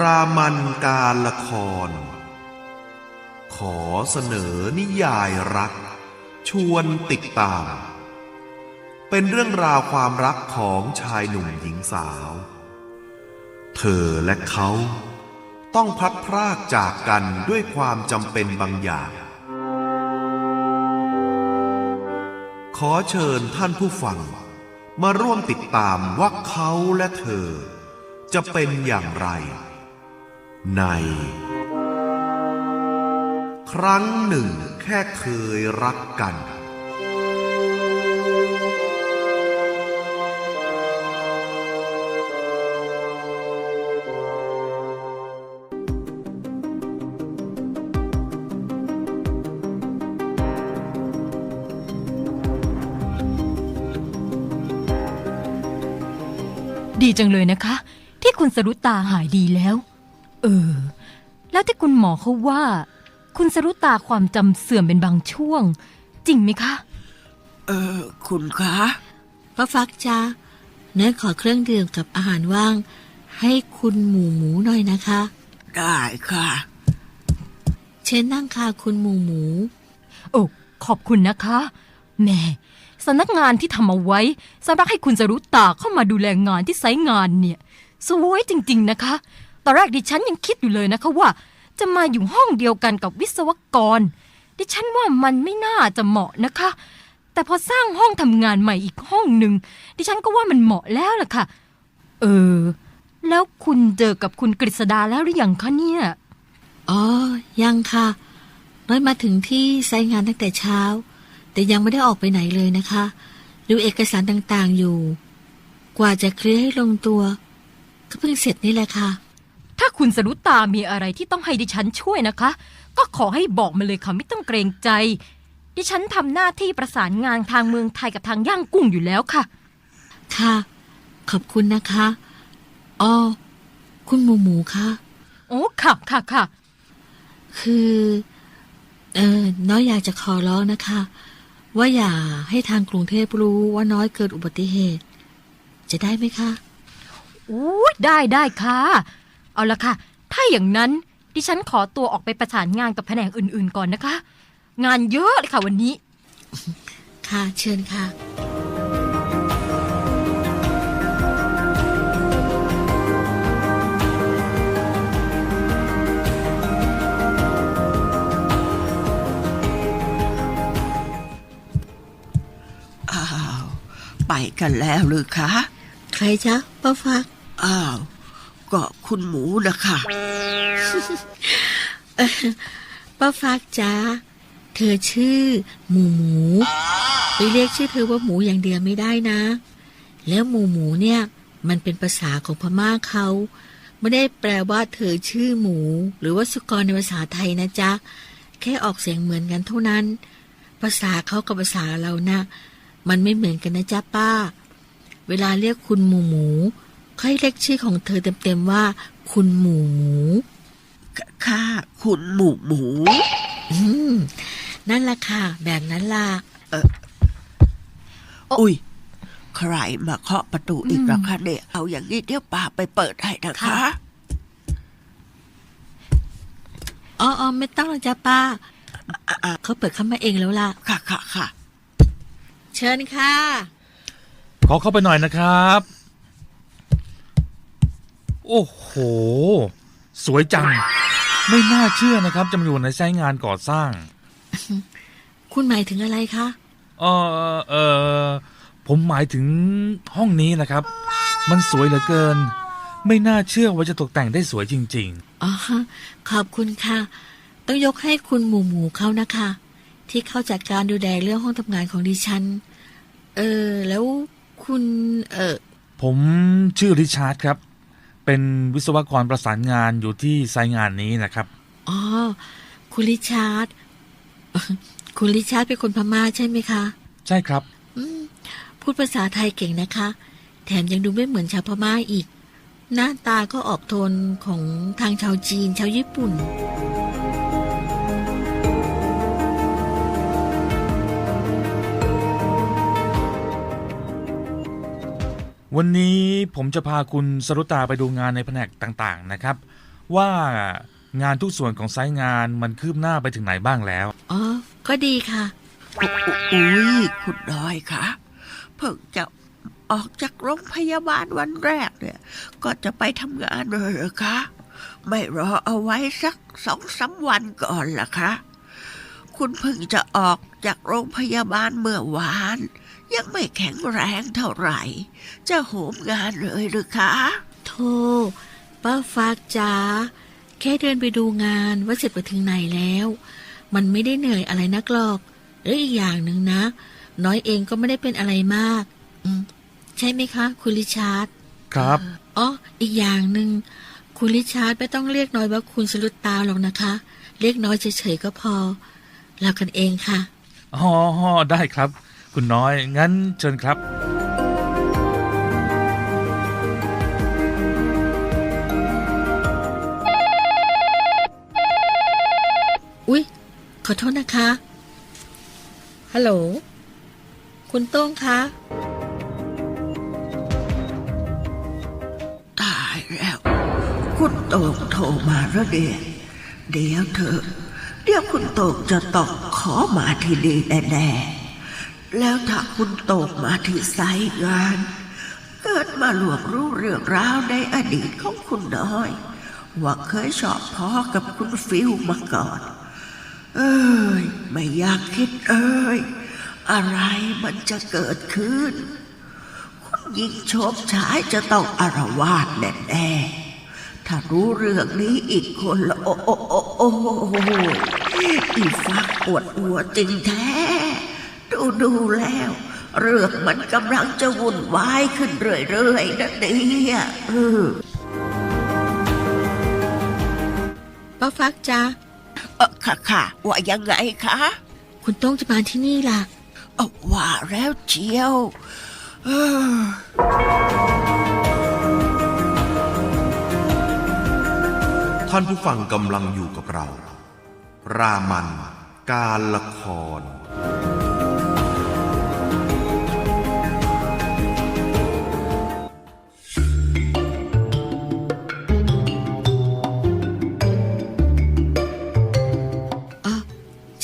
รามันการละคร ขอเสนอนิยายรัก ชวนติดตาม เป็นเรื่องราวความรักของชายหนุ่มหญิงสาว เธอและเขาต้องพัดพรากจากกันด้วยความจำเป็นบางอย่าง ขอเชิญท่านผู้ฟัง มาร่วมติดตามว่าเขาและเธอจะเป็นอย่างไร ใน ครั้งหนึ่งแค่เคยรักกัน ดีจังเลยนะคะ ที่คุณสรุตตาหายดีแล้ว ออ แล้วที่คุณหมอเขาว่า คุณสรุตาความจำเสื่อมเป็นบางช่วง จริงไหมคะ เออ คุณคะป้าฟักจ้าเนื้อขอเครื่องดื่มกับอาหารว่าง ให้คุณหมูหมูหน่อยนะคะ ได้ค่ะ เชิญนั่งค่ะคุณหมูหมู โอ้ขอบคุณนะคะแหม่สำนักงานที่ทำเอาไว้สำหรับให้คุณสรุตาเข้ามาดูแลงานที่ไซต์งานเนี่ย สวยจริง ๆ นะคะ ตอนแรกดิฉันยังคิดอยู่เลยนะคะว่า จะมาอยู่ห้องเดียวกันกับวิศวกร ดิฉันว่ามันไม่น่าจะเหมาะนะคะ แต่พอสร้างห้องทำงานใหม่อีกห้องหนึ่งดิฉันก็ว่ามันเหมาะแล้วล่ะค่ะ เออ แล้วคุณเจอกับคุณกฤษดาแล้วหรือยังคะเนี่ยอ๋อ ยังค่ะน้อยมาถึงที่ไซงานตั้งแต่เช้า แต่ยังไม่ได้ออกไปไหนเลยนะคะ ดูเอกสารต่างๆอยู่ กว่าจะเคลียร์ให้ลงตัว ก็เพิ่งเสร็จนี่แหละค่ะาคุณสรุตามีอะไรที่ต้องให้ดิฉันช่วยนะคะ ก็ขอให้บอกมาเลยค่ะไม่ต้องเกรงใจ ดิฉันทำหน้าที่ประสานงานทางเมืองไทยกับทางย่างกุ้งอยู่แล้วค่ะ ค่ะ ขอบคุณนะคะอ๋อคุณหมูหมูคะโอ้ค่ะค่ะค่ะคือ เออน้อยอยากจะขอร้องนะคะ ว่าอย่าให้ทางกรุงเทพรู้ว่าน้อยเกิดอุบัติเหตุ จะได้ไหมคะอู้ได้ได้ค่ะ เอาละค่ะ ถ้าอย่างนั้นดิฉันขอตัวออกไปประสานงานกับแผนกอื่นๆก่อนนะคะ งานเยอะเลยค่ะวันนี้ ค่ะ เชิญค่ะ อ้าว ไปกันแล้วหรือคะ ใครจ๊ะป้าฟัก อ้าว ก็คุณหมูนะคะป้าฟักจ้าเธอชื่อ หมูหมู ไปเรียกชื่อเธอว่าหมูอย่างเดียวไม่ได้นะ แล้วหมูหมูเนี่ย มันเป็นภาษาของพม่าเขาไม่ได้แปลว่าเธอชื่อหมู หรือว่าสุกรในภาษาไทยนะจ๊ะแค่ออกเสียงเหมือนกันเท่านั้น ภาษาเขากับภาษาเรานะมันไม่เหมือนกันนะจ๊ะป้า เวลาเรียกคุณหมูหมู ค่อยเรียกชื่อของเธอเต็มๆว่า คุณหมูหมูค่ะคุณหมูหมู อืม นั่นละค่ะ แบบนั้นล่ะอุ้ยใครมาเคาะประตูอีกแล้วคะเนี่ยเอาอย่างนี้เดี๋ยวป้าไปเปิดให้นะคะค่ะอ๋อออไม่ต้องหรอกจ้ะป้าเขาเปิดเข้ามาเองแล้วล่ะ ค่ะค่ะค่ะ เชิญค่ะ ขอเข้าไปหน่อยนะครับ โอ้โห สวยจัง ไม่น่าเชื่อนะครับจะมาอยู่ในไซต์งานก่อสร้าง คุณหมายถึงอะไรคะ เออเออผมหมายถึงห้องนี้นะครับ มันสวยเหลือเกิน ไม่น่าเชื่อว่าจะตกแต่งได้สวยจริง อ๋อขอบคุณค่ะ ต้องยกให้คุณหมูหมูเขานะคะ ที่เข้าจัดการดูแลเรื่องห้องทำงานของดิฉัน เออ แล้วคุณ เออ ๆ ผมชื่อริชาร์ดครับ เป็นวิศวกรประสานงานอยู่ที่ไซต์งานนี้นะครับ อ๋อ คุณริชาร์ดคุณริชาร์ดเป็นคนพม่าใช่ไหมคะ ใช่ครับอืมพูดภาษาไทยเก่งนะคะ แถมยังดูไม่เหมือนชาวพม่าอีก หน้าตาก็ออกโทนของทางชาวจีนชาวญี่ปุ่น วันนี้ผมจะพาคุณสรุตาไปดูงานในแผนกต่างๆนะครับ ว่างานทุกส่วนของไซต์งานมันคืบหน้าไปถึงไหนบ้างแล้ว อ๋อ ก็ดีค่ะ อุ้ยคุณน้อยคะเพิ่งจะออกจากโรงพยาบาลวันแรกเนี่ย ก็จะไปทำงานเลยเหรอคะ ไม่รอเอาไว้สักสองสามวันก่อนล่ะคะ คุณเพิ่งจะออกจากโรงพยาบาลเมื่อวาน ยังไม่แข็งแรงเท่าไหร่ จะโหมงานเลยหรือคะโทป้าฟักจ๋าแค่เดินไปดูงานว่าเสร็จไปถึงไหนแล้ว มันไม่ได้เหนื่อยอะไรนักหรอกแล้วอีกอย่างหนึ่งนะ น้อยเองก็ไม่ได้เป็นอะไรมาก อืมใช่ไหมคะ คุณลิชาร์ดครับอ๋ออีกอย่างหนึ่งคุณลิชาร์ดไม่ต้องเรียกน้อยว่าคุณสลุดตาหรอกนะคะ เรียกน้อยเฉยๆก็พอเรากันเองค่ะอ๋อได้ครับ คุณน้อย งั้นเชิญครับ อุ๊ย ขอโทษนะคะ ฮัลโหล คุณโต้งคะ ตายแล้ว คุณโตกโทรมาแล้วเดียเดี๋ยวเถอะเดี๋ยวคุณโตกจะต้องขอมาที่นี่แน่ๆ แล้วถ้าคุณตกมาที่ไซต์งาน เกิดมาหลวงรู้เรื่องราวในอดีตของคุณน้อย ว่าเคยชอบพอกับคุณฟิวมาก่อน เอ้ย ไม่อยากคิดเอ้ย อะไรมันจะเกิดขึ้น คุณหญิงโชบชายจะต้องอารวาสแน่ๆถ้ารู้เรื่องนี้อีกคนละโอ้โอ้โอ้โอ้อีฟักปวดหัวจริงแท้ ดูดูแล้ว เรื่องมันกำลังจะวุ่นวายขึ้นเรื่อยๆนะเนี่ยเออป้าฟักจ้าเออค่ะค่ะว่ายังไงคะ คุณโต้งจะมาที่นี่ล่ะเออว่าแล้วเจียวเออท่านผู้ฟังกำลังอยู่กับเรา รามัน การละคร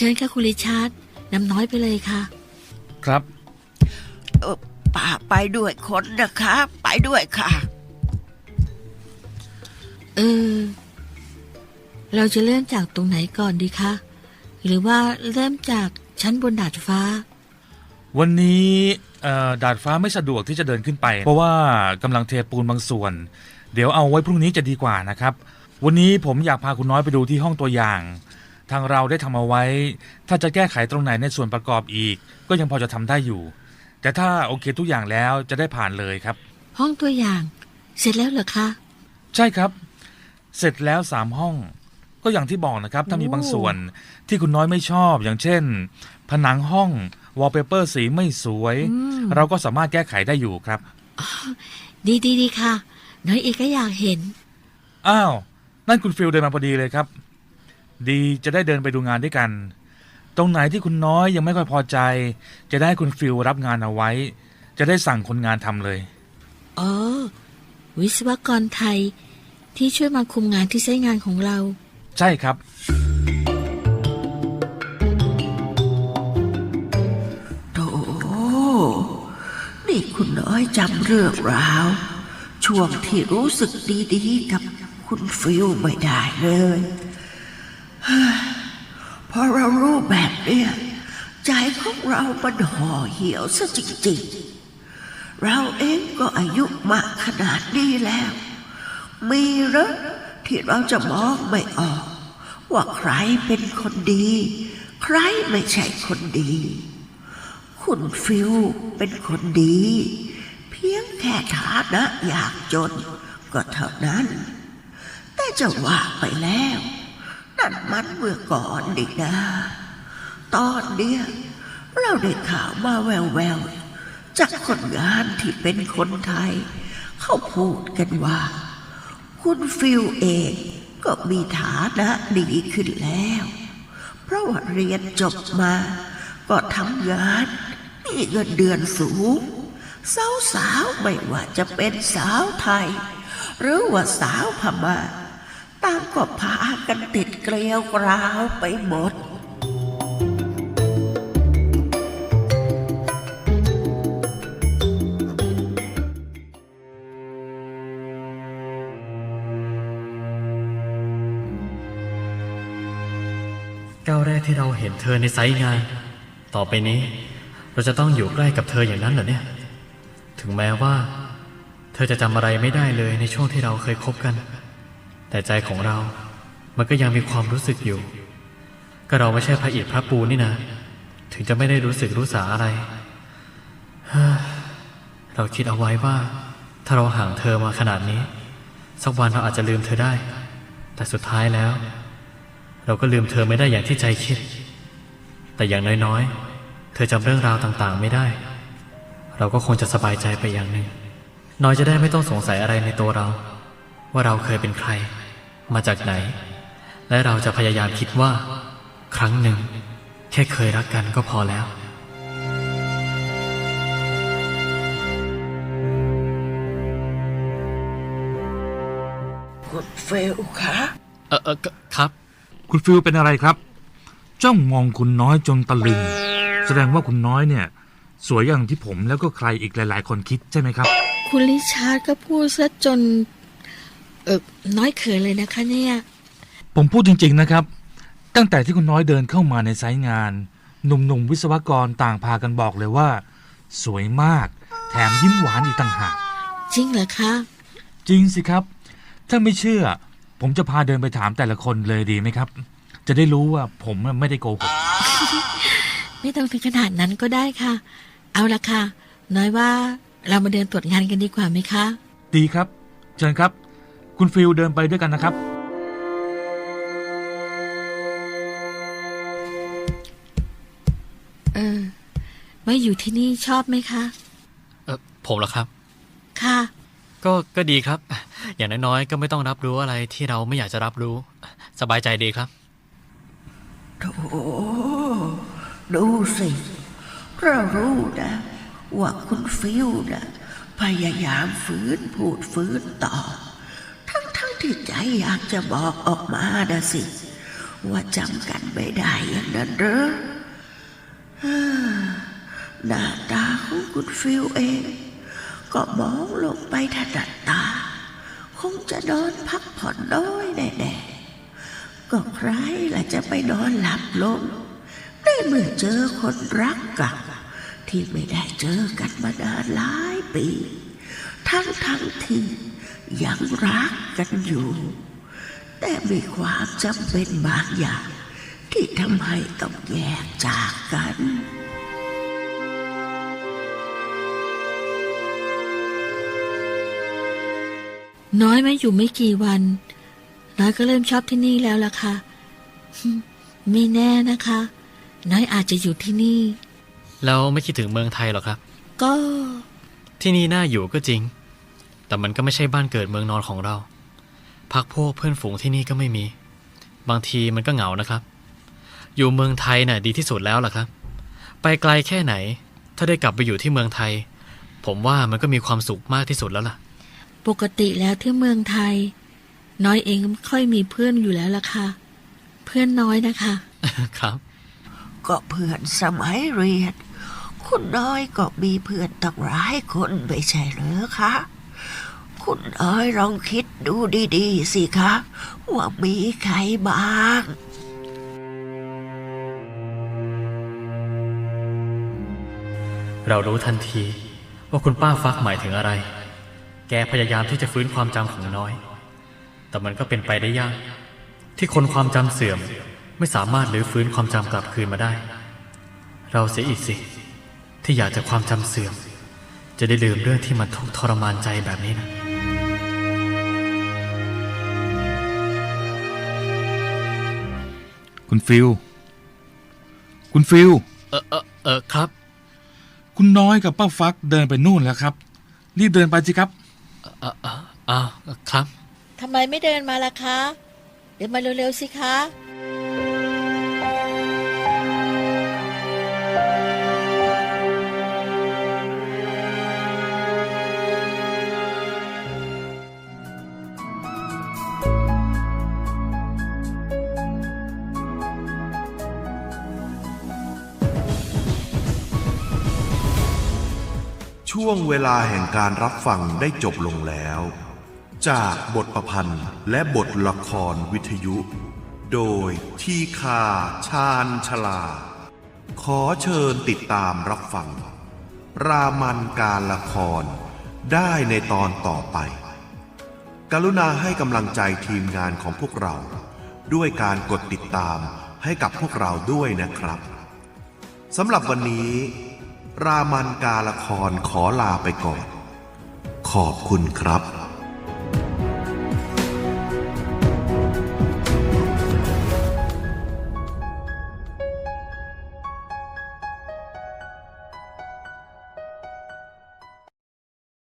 ชิญค่ะคุณลิชาร์ดนำน้อยไปเลยค่ะ ครับ เออป่าไปด้วยคนนะคะ ไปด้วยค่ะ เออ เราจะเริ่มจากตรงไหนก่อนดีคะ หรือว่าเริ่มจากชั้นบนดาดฟ้า วันนี้เอ่อดาดฟ้าไม่สะดวกที่จะเดินขึ้นไป เพราะว่ากำลังเทปูนบางส่วน เดี๋ยวเอาไว้พรุ่งนี้จะดีกว่านะครับ วันนี้ผมอยากพาคุณน้อยไปดูที่ห้องตัวอย่าง ทางเราได้ทำเอาไว้ ถ้าจะแก้ไขตรงไหนในส่วนประกอบอีก ก็ยังพอจะทำได้อยู่ แต่ถ้าโอเคทุกอย่างแล้วจะได้ผ่านเลยครับ ห้องตัวอย่าง เสร็จแล้วเหรอคะ ใช่ครับ เสร็จแล้วสามห้อง ก็อย่างที่บอกนะครับ ถ้ามีบางส่วนที่คุณน้อยไม่ชอบ อย่างเช่น ผนังห้องวอลเปเปอร์สีไม่สวย อืม เราก็สามารถแก้ไขได้อยู่ครับ ดีดีดีค่ะ น้อยเอกก็อยากเห็น อ้าว นั่นคุณฟิลเดินมาพอดีเลยครับ ดีจะได้เดินไปดูงานด้วยกัน ตรงไหนที่คุณน้อยยังไม่ค่อยพอใจ จะได้ให้คุณฟิลรับงานเอาไว้ จะได้สั่งคนงานทำเลย อ๋อ วิศวกรไทย ที่ช่วยมาคุมงานที่ใช้งานของเรา ใช่ครับโถนี่คุณน้อยจำเรื่องราว ช่วงที่รู้สึกดีๆ กับคุณฟิลไม่ได้เลยเฮ้ย พอเรารู้แบบเนี้ยใจของเรามันห่อเหี่ยวซะจริงๆ เราเองก็อายุมากขนาดนี้แล้ว มีหรอที่เราจะมองไม่ออก ว่าใครเป็นคนดี ใครไม่ใช่คนดี คุณฟิลเป็นคนดี เพียงแค่ฐานะอยากจนก็เท่านั้น แต่จะว่าไปแล้ว นั่นมันเมื่อก่อนดินะ ตอนเนี้ยเราได้ข่าวมาแววๆจากคนงานที่เป็นคนไทย เขาพูดกันว่า คุณฟิลเองก็มีฐานะดีขึ้นแล้ว เพราะว่าเรียนจบมา ก็ทำงานมีเงินเดือนสูง สาวสาวๆไม่ว่าจะเป็นสาวไทย หรือว่าสาวพม่า ต่างก็พากันติดเกลียวกราวไปหมด ก้าวแรกที่เราเห็นเธอในไซต์งาน ต่อไปนี้ เราจะต้องอยู่ใกล้กับเธออย่างนั้นเหรอเนี่ย ถึงแม้ว่า เธอจะจำอะไรไม่ได้เลยในช่วงที่เราเคยคบกัน แต่ใจของเรา มันก็ยังมีความรู้สึกอยู่ ก็เราไม่ใช่พระอิฐพระปูนนี่นะ ถึงจะไม่ได้รู้สึกรู้สาอะไรเฮ้ยเราคิดเอาไว้ว่า ถ้าเราห่างเธอมาขนาดนี้ สักวันเราอาจจะลืมเธอได้ แต่สุดท้ายแล้ว เราก็ลืมเธอไม่ได้อย่างที่ใจคิด แต่อย่างน้อยๆ เธอจำเรื่องราวต่างๆ ไม่ได้ เราก็คงจะสบายใจไปอย่างหนึ่งน้อยจะได้ไม่ต้องสงสัยอะไรในตัวเรา ว่าเราเคยเป็นใคร มาจากไหน และเราจะพยายามคิดว่า ครั้งหนึ่ง แค่เคยรักกันก็พอแล้ว คุณเฟลคะเออเออครับ คุณฟิลเป็นอะไรครับ จ้องมองคุณน้อยจนตะลึง แสดงว่าคุณน้อยเนี่ย สวยอย่างที่ผมแล้วก็ใครอีกหลาย ๆ คนคิดใช่ไหมครับ คุณลิชาร์ดก็พูดซะจนเออน้อยเขินเลยนะคะเนี่ย ผมพูดจริง ๆนะครับ ตั้งแต่ที่คุณน้อยเดินเข้ามาในไซต์งาน หนุ่มๆวิศวกรต่างพากันบอกเลยว่า สวยมาก แถมยิ้มหวานอีกต่างหาก จริงเหรอคะ จริงสิครับ ถ้าไม่เชื่อ ผมจะพาเดินไปถามแต่ละคนเลยดีไหมครับ จะได้รู้ว่าผมไม่ได้โกหกไม่ต้องถึงขนาดนั้นก็ได้ค่ะ เอาละค่ะ น้อยว่าเรามาเดินตรวจงานกันดีกว่าไหมคะ ดีครับ เชิญครับ คุณฟิลเดินไปด้วยกันนะครับ เออมาอยู่ที่นี่ชอบไหมคะ เออผมเหรอครับ ค่ะ ก็ก็ดีครับ อย่างน้อยๆก็ไม่ต้องรับรู้อะไรที่เราไม่อยากจะรับรู้ สบายใจดีครับโถดูสิ เรารู้นะ ว่าคุณฟิลนะพยายามฝืนพูดฝืนต่อ ที่ใจอยากจะบอกออกมานะสิ ว่าจำกันไม่ได้อย่างนั้นหรอฮ่าหน้าตาของคุณฟิลเอง ก็มองลงไปถนัดตา คงจะนอนพักผ่อนน้อยแน่ๆก็ใครล่ะจะไปนอนหลับลงได้เมื่อเจอคนรักกันที่ไม่ได้เจอกันมานานหลายปี ทั้งทั้งๆที่ยังรักกันอยู่ แต่มีความจำเป็นบางอย่างที่ทำให้ต้องแยกจากกันน้อยมาอยู่ไม่กี่วันน้อยก็เริ่มชอบที่นี่แล้วล่ะค่ะไม่แน่นะคะ น้อยอาจจะอยู่ที่นี่แล้วไม่คิดถึงเมืองไทยหรอครับ ก็ ที่นี่น่าอยู่ก็จริง แต่มันก็ไม่ใช่บ้านเกิดเมืองนอนของเรา พักพวกเพื่อนฝูงที่นี่ก็ไม่มี บางทีมันก็เหงานะครับ อยู่เมืองไทยน่ะดีที่สุดแล้วล่ะครับ ไปไกลแค่ไหน ถ้าได้กลับไปอยู่ที่เมืองไทย ผมว่ามันก็มีความสุขมากที่สุดแล้วล่ะ ปกติแล้วที่เมืองไทย น้อยเองก็ไม่ค่อยมีเพื่อนอยู่แล้วล่ะค่ะ เพื่อนน้อยนะคะ ครับ ก็เพื่อนสมัยเรียน คุณน้อยก็มีเพื่อนตั้งหลายคนไม่ใช่เหรือคะ คุณน้อยลองคิดดูดีๆสิคะ ว่ามีใครบ้างเรารู้ทันทีว่าคุณป้าฟักหมายถึงอะไร แกพยายามที่จะฟื้นความจำของน้อย แต่มันก็เป็นไปได้ยาก ที่คนความจำเสื่อมไม่สามารถหรือฟื้นความจำกลับคืนมาได้ เราเสียอีกสิ ที่อยากจะความจำเสื่อม จะได้ลืมเรื่องที่มันทุกข์ทรมานใจแบบนี้นะ คุณฟิลคุณฟิลเออเออเออครับ คุณน้อยกับป้าฟักเดินไปนู่นแล้วครับ รีบเดินไปสิครับเออเอออ้าวครับ ทำไมไม่เดินมาล่ะคะ เดินมาเร็วๆสิคะ ช่วงเวลาแห่งการรับฟังได้จบลงแล้ว จากบทประพันธ์และบทละครวิทยุ โดยทีคาชาญชลา ขอเชิญติดตามรับฟัง รามันการละครได้ในตอนต่อไป กรุณาให้กำลังใจทีมงานของพวกเรา ด้วยการกดติดตามให้กับพวกเราด้วยนะครับสำหรับวันนี้ รามันกาละครขอลาไปก่อน ขอบคุณครับ